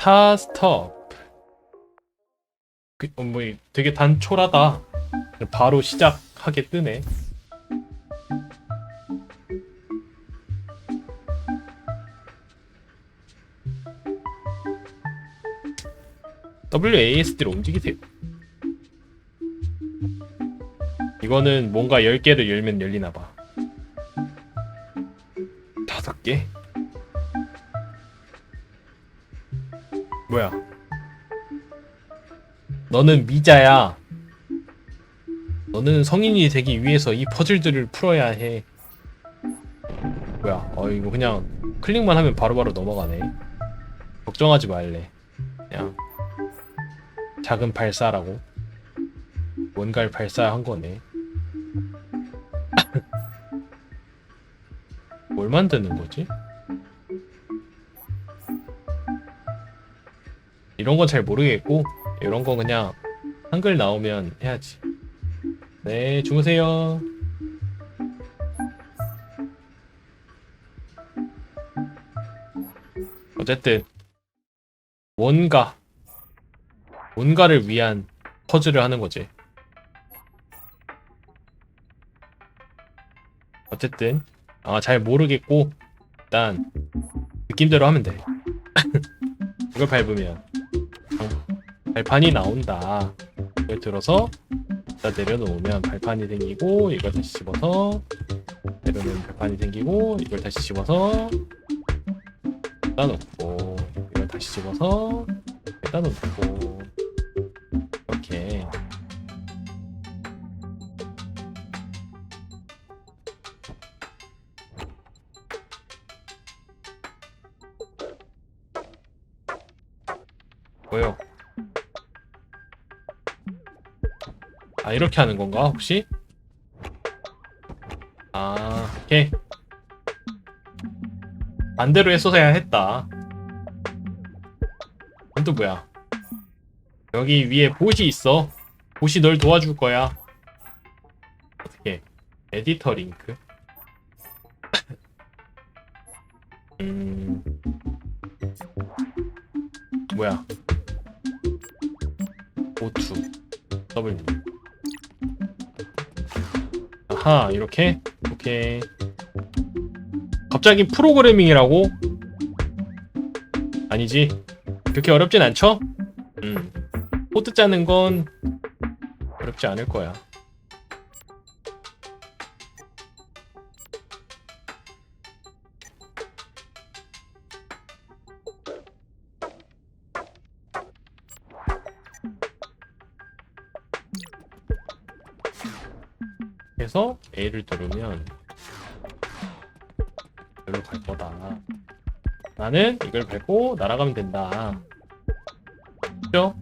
스타 스톱. 그, 어, 뭐 되게 단촐하다. 바로 시작하게 뜨네. WASD로 움직이세요. 이거는 뭔가 10개를 열면 열리나 봐. 다섯 개? 뭐야? 너는 미자야. 너는 성인이 되기 위해서 이 퍼즐들을 풀어야 해. 뭐야? 어 이거 그냥 클릭만 하면 바로바로 넘어가네. 걱정하지 말래. 그냥 작은 발사라고. 뭔가를 발사한 거네. 뭘 만드는 거지? 이런 건 잘 모르겠고 이런 건 그냥 한글 나오면 해야지. 네, 주무세요. 어쨌든 뭔가 뭔가를 위한 퍼즐을 하는 거지. 어쨌든 아 잘 모르겠고 일단 느낌대로 하면 돼. 이걸 밟으면 방- 발판이 나온다. 이걸 들어서 다 내려놓으면 발판이 생기고 이걸 다시 집어서 내려놓으면 발판이 생기고 이걸 다시 집어서 여기다 놓고 이걸 다시 집어서 여기다 놓고 이렇게 뭐요? 아 이렇게 하는 건가 혹시? 아 오케이. 반대로 했어야 했다. 이건 또 뭐야? 여기 위에 봇이 있어. 봇이 널 도와줄 거야. 어떻게? 에디터 링크? 음. 뭐야? 고투. W. 아 하 이렇게? 오케이. 갑자기 프로그래밍이라고? 아니지. 그렇게 어렵진 않죠? 음. 코드 짜는 건 어렵지 않을 거야 해서 A를 누르면 여기로 갈 거다. 나는 이걸 밟고 날아가면 된다. 그죠?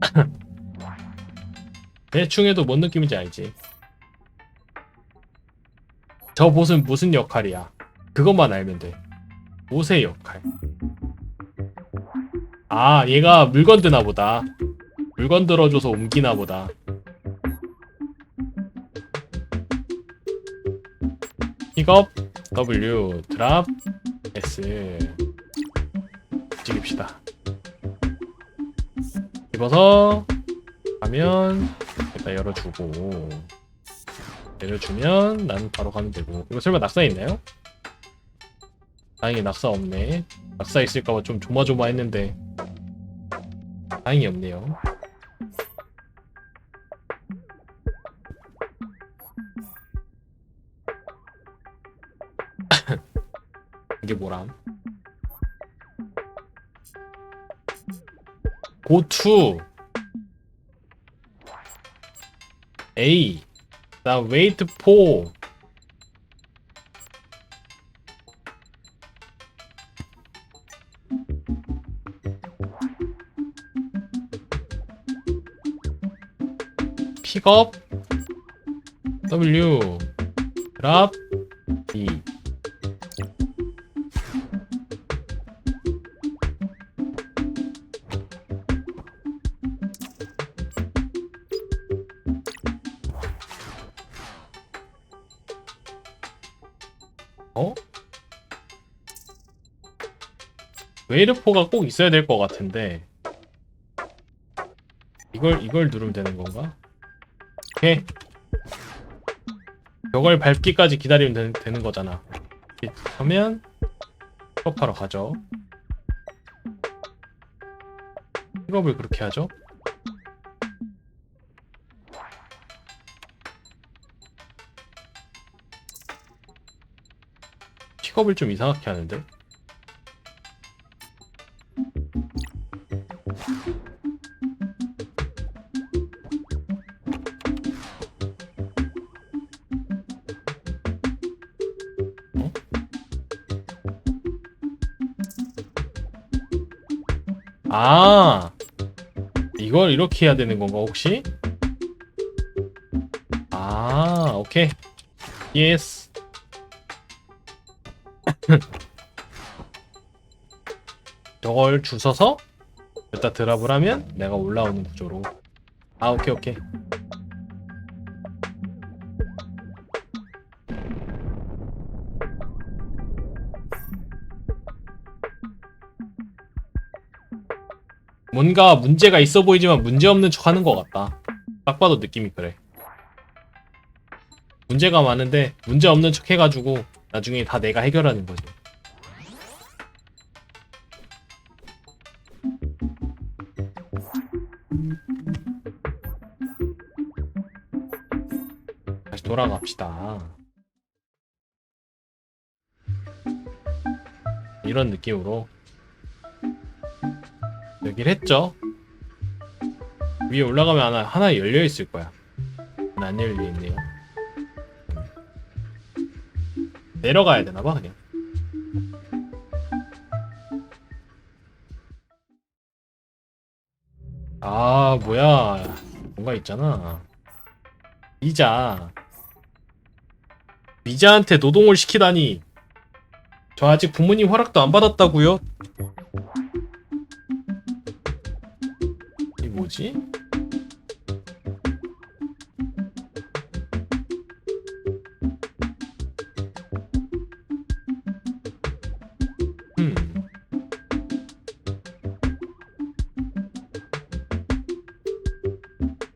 대충 해도 뭔 느낌인지 알지? 저 보스는 무슨 역할이야? 그것만 알면 돼. 보스의 역할. 아, 얘가 물건 드나 보다. 물건 들어줘서 옮기나 보다. 픽업 W 드랍 S. 움직입시다. 집어서 가면 일단 열어주고 내려주면 난 바로 가면 되고. 이거 설마 낙사 있나요? 다행히 낙사 없네. 낙사 있을까봐 좀 조마조마했는데 다행히 없네요 뭐람? 고투 A 나 웨이트 포 픽업 W 드랍 어? 웨이르포가 꼭 있어야 될 것 같은데 이걸 이걸 누르면 되는 건가? 오케이 벽을 밟기까지 기다리면 되, 되는 거잖아 그러면 픽업하러 가죠 픽업을 그렇게 하죠? 픽업을 좀 이상하게 하는데 아 이걸 이렇게 해야 되는 건가 혹시? 아 오케이. 예스 저걸 주워서 여기다 드랍을 하면 내가 올라오는 구조로. 아 오케이 오케이 뭔가 문제가 있어 보이지만 문제 없는 척 하는 것 같다. 딱 봐도 느낌이 그래. 문제가 많은데 문제 없는 척 해가지고 나중에 다 내가 해결하는 거지. 다시 돌아갑시다. 이런 느낌으로 여기를 했죠. 위에 올라가면 하나, 하나 열려 있을 거야. 안 열려 있네요. 내려가야 되나 봐 그냥. 아 뭐야 뭔가 있잖아. 미자 미자한테 노동을 시키다니 저 아직 부모님 허락도 안 받았다고요? 음.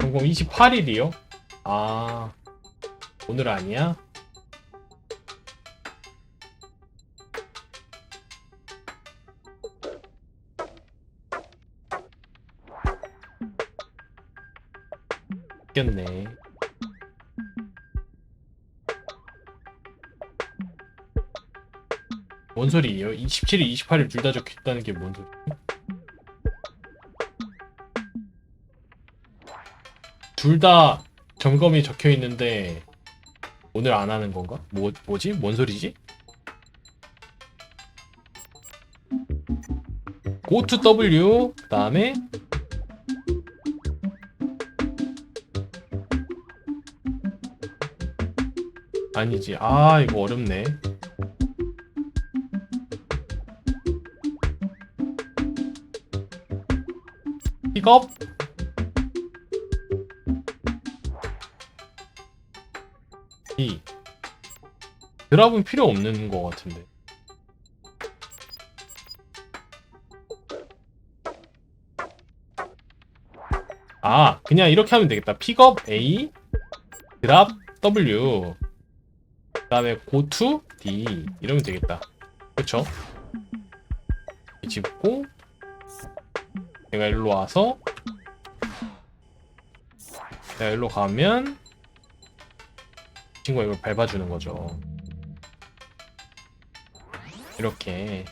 전공 28일이요? 아 오늘 아니야? 꼈네 뭔 소리예요? 27일, 28일 둘 다 적혀있다는 게 뭔 소리? 둘 다 점검이 적혀 있는데 오늘 안 하는 건가? 뭐 뭐지? 뭔 소리지? go to W 그다음에 아니지. 아, 이거 어렵네. 픽업 이 드랍은 필요 없는 것 같은데. 아, 그냥 이렇게 하면 되겠다. 픽업 A, 드랍 W, 그 다음에 go to D 이러면 되겠다. 그쵸? 짚고 내가 일로 와서 내가 일로 가면 친구가 이걸 밟아주는 거죠. 이렇게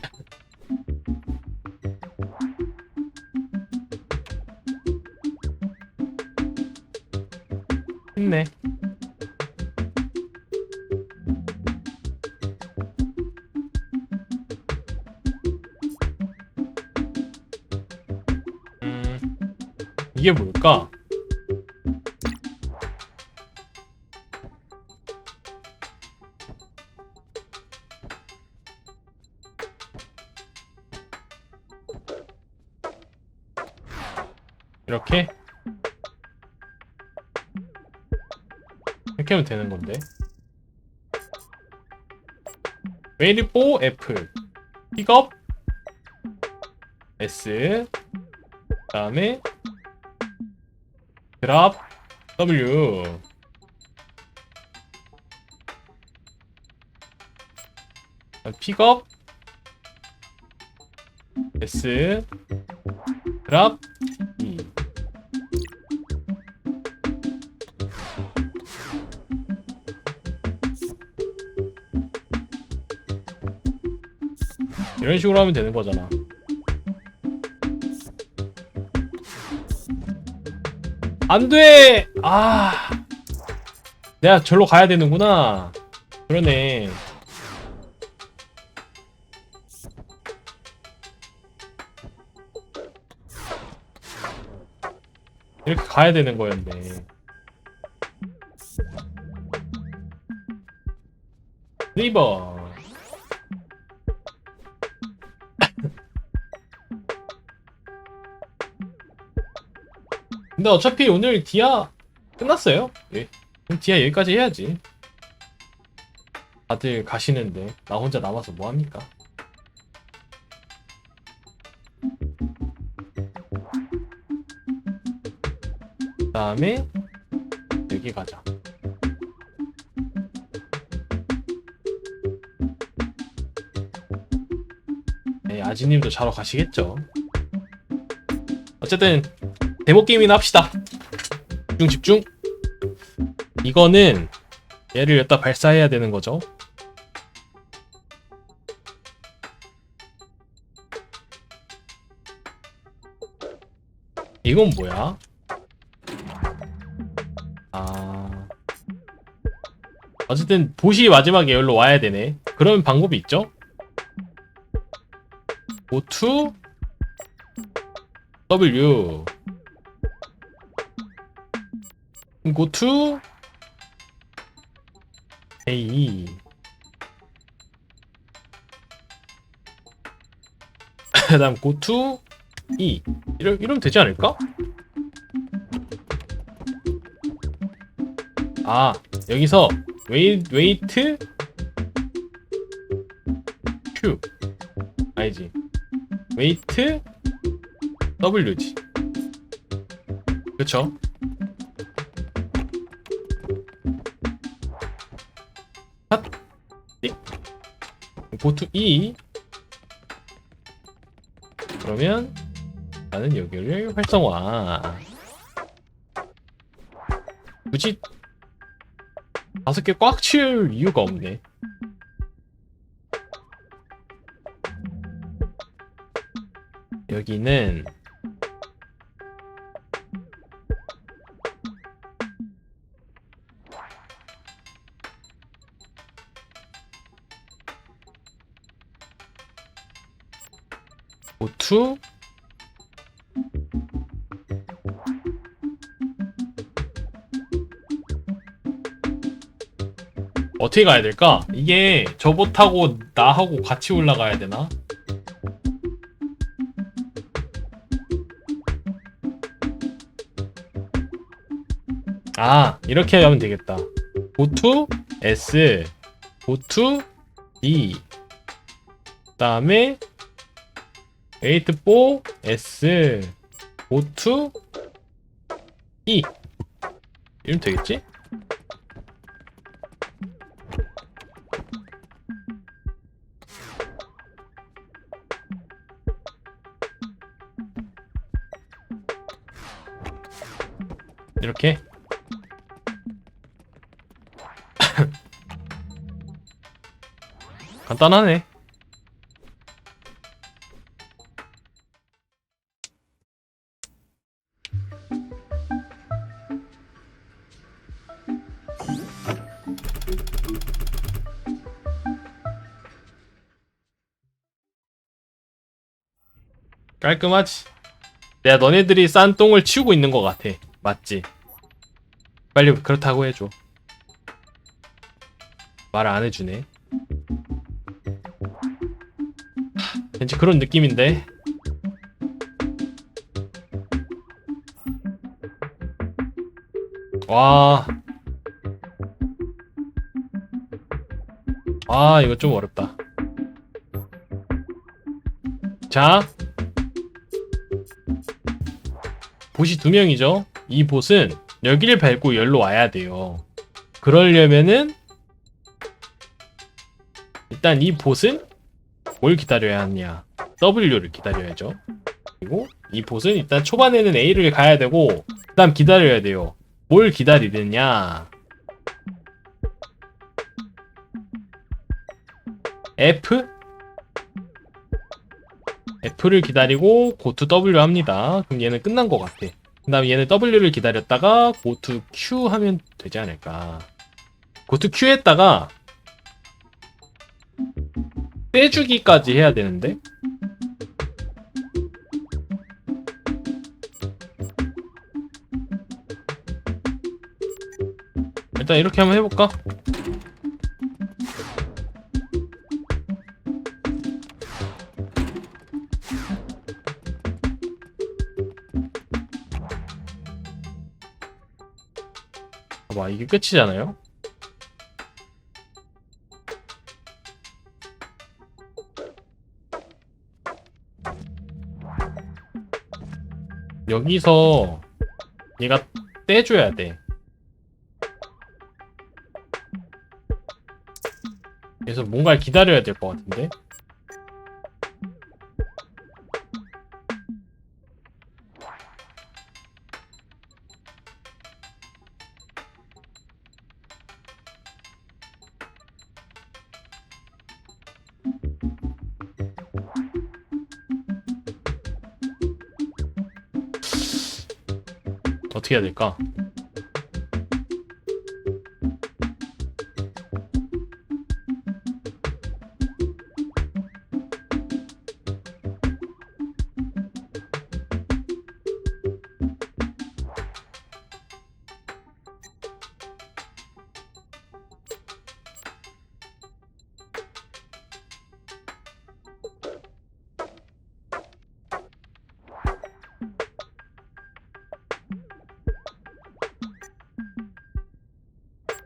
힘내. 이게 뭘까? 이렇게? 이렇게 하면 되는 건데. 웨이리포 F. 픽업 S. 그 다음에 드랍 W 픽업 S 드랍 E 이런 식으로 하면 되는 거잖아. 안 돼! 아. 내가 절로 가야 되는구나. 그러네. 이렇게 가야 되는 거였네. 리버. 근데 어차피 오늘 디아 끝났어요. 예. 디아 여기까지 해야지. 다들 가시는데 나 혼자 남아서 뭐 합니까? 그 다음에 여기 가자. 네, 아지님도 자러 가시겠죠. 어쨌든 데모 게임이나 합시다. 집중 집중. 이거는 얘를 여기다 발사해야 되는 거죠. 이건 뭐야? 아. 어쨌든 보시 마지막에 여기로 와야 되네. 그러면 방법이 있죠? go to W go to A 그다음 go to E. 이러, 이러면 되지 않을까? 아 여기서 웨이, 웨이트 Q. 아니지. 웨이트 W지. 그쵸? Go to E. 그러면 나는 여기를 활성화. 굳이 다섯 개 꽉 채울 이유가 없네. 여기는 오투 어떻게 가야 될까? 이게 저봇하고 나하고 같이 올라가야 되나? 아 이렇게 하면 되겠다 고투 S 고투 D 그다음에 웨이트 4 S 고투 E 이러면 되겠지? 이렇게 간단하네. 깔끔하지? 내가 너네들이 싼 똥을 치우고 있는 것 같아. 맞지? 빨리 그렇다고 해줘. 말 안 해주네. 왠지 그런 느낌인데. 와. 아, 이거 좀 어렵다. 자. 보시 두 명이죠. 이 보스는 여기를 밟고 열로 와야 돼요. 그러려면은 일단 이 보스는 뭘 기다려야 하냐? W를 기다려야죠. 그리고 이 보스는 일단 초반에는 A를 가야 되고 그다음 기다려야 돼요. 뭘 기다리느냐? F F를 기다리고 고투 W 합니다. 그럼 얘는 끝난 것 같아. 그 다음 얘는 W를 기다렸다가 고투 Q 하면 되지 않을까. 고투 Q 했다가 빼주기까지 해야 되는데? 일단 이렇게 한번 해볼까? 봐봐 이게 끝이잖아요? 여기서 얘가 떼줘야 돼. 그래서 뭔가를 기다려야 될 것 같은데? 어떻게 해야 될까?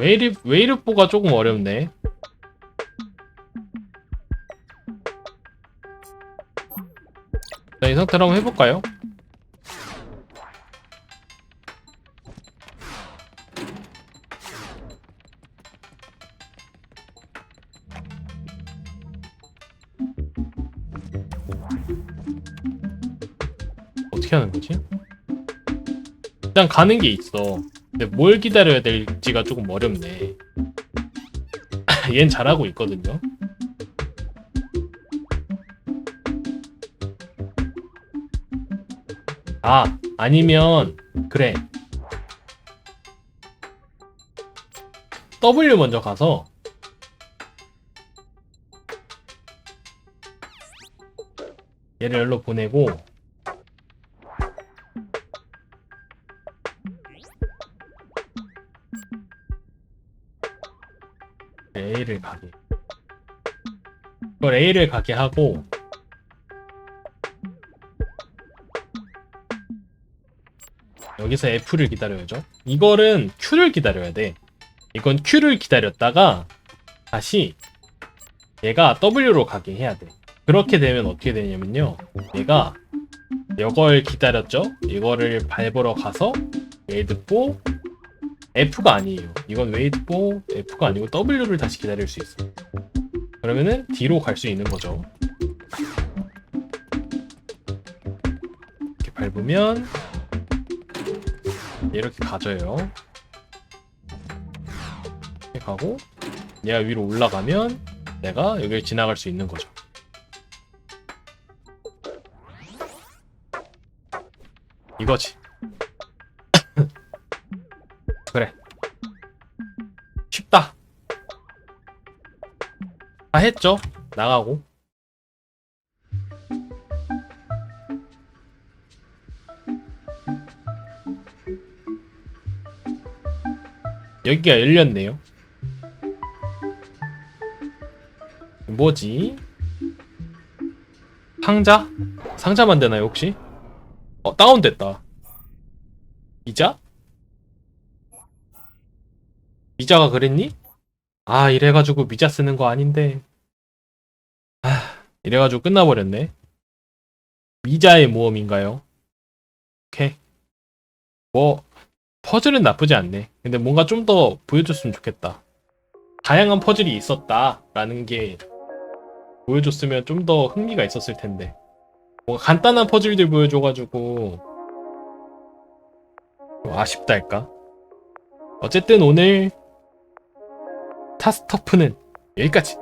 웨이르, 웨이르뽀가 조금 어렵네. 자, 이 상태로 한번 해볼까요? 어떻게 하는 거지? 일단 가는 게 있어. 근데 뭘 기다려야 될지가 조금 어렵네. 얜 잘하고 있거든요. 아, 아니면 그래. W 먼저 가서 얘를 열로 보내고 이걸 A를 가게 하고 여기서 F를 기다려야죠. 이거는 Q를 기다려야 돼. 이건 Q를 기다렸다가 다시 얘가 W로 가게 해야 돼. 그렇게 되면 어떻게 되냐면요. 얘가 이걸 기다렸죠. 이거를 밟으러 가서 웨이드포 F가 아니에요. 이건 웨이트4 F가 아니고 W를 다시 기다릴 수 있어. 그러면은 D로 갈 수 있는 거죠. 이렇게 밟으면 이렇게 가져요. 이렇게 가고 얘가 위로 올라가면 내가 여기를 지나갈 수 있는 거죠. 이거지. 그래. 다 했죠? 나가고. 여기가 열렸네요. 뭐지? 상자? 상자 만드나요, 혹시? 어, 다운됐다. 이자? 미자가 그랬니? 아 이래가지고 미자 쓰는 거 아닌데 아 이래가지고 끝나버렸네 미자의 모험인가요? 오케이 뭐 퍼즐은 나쁘지 않네. 근데 뭔가 좀 더 보여줬으면 좋겠다. 다양한 퍼즐이 있었다 라는 게 보여줬으면 좀 더 흥미가 있었을 텐데. 뭔가 간단한 퍼즐들 보여줘가지고 할까? 어쨌든 오늘 타스터프는 여기까지.